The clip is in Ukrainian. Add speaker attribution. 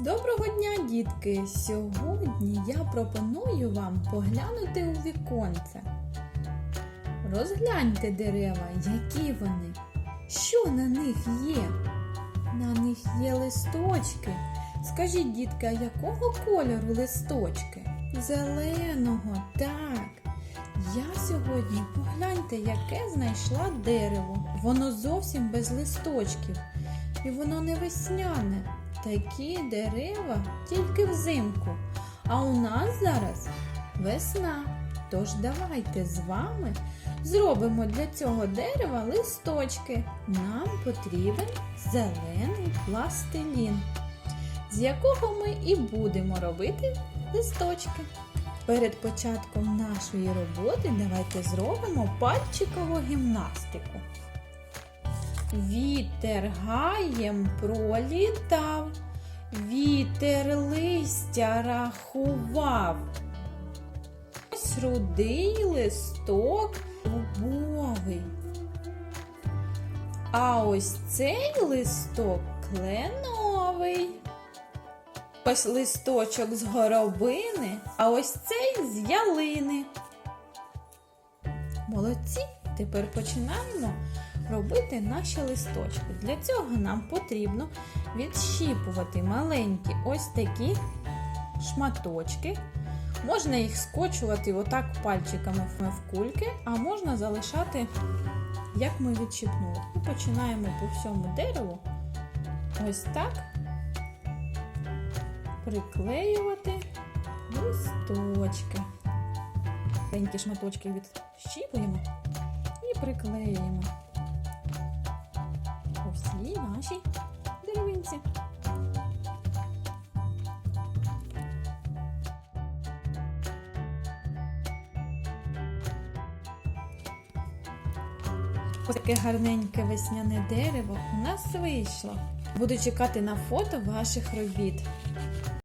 Speaker 1: Доброго дня, дітки! Сьогодні я пропоную вам поглянути у віконце. Розгляньте дерева, які вони, що на них є. На них є листочки. Скажіть, дітки, а якого кольору листочки? Зеленого, так. Я сьогодні погляньте, яке знайшла дерево. Воно зовсім без листочків. І воно не весняне. Такі дерева тільки взимку. А у нас зараз весна. Тож давайте з вами зробимо для цього дерева листочки. Нам потрібен зелений пластилін, з якого ми і будемо робити листочки. Перед початком нашої роботи давайте зробимо пальчикову гімнастику. Вітер гаєм пролітав, вітер листя рахував. Ось рудий листок дубовий. А ось цей листок кленовий. Ось листочок з горобини, а ось цей з ялини. Молодці! Тепер починаємо робити наші листочки. Для цього нам потрібно відщіпувати маленькі ось такі шматочки. Можна їх скочувати отак пальчиками в кульки, а можна залишати, як ми відщипнули. І починаємо по всьому дереву ось так приклеювати листочки. Маленькі шматочки відщіпуємо і приклеюємо Ось таке гарненьке весняне дерево у нас вийшло. Буду чекати на фото ваших робіт.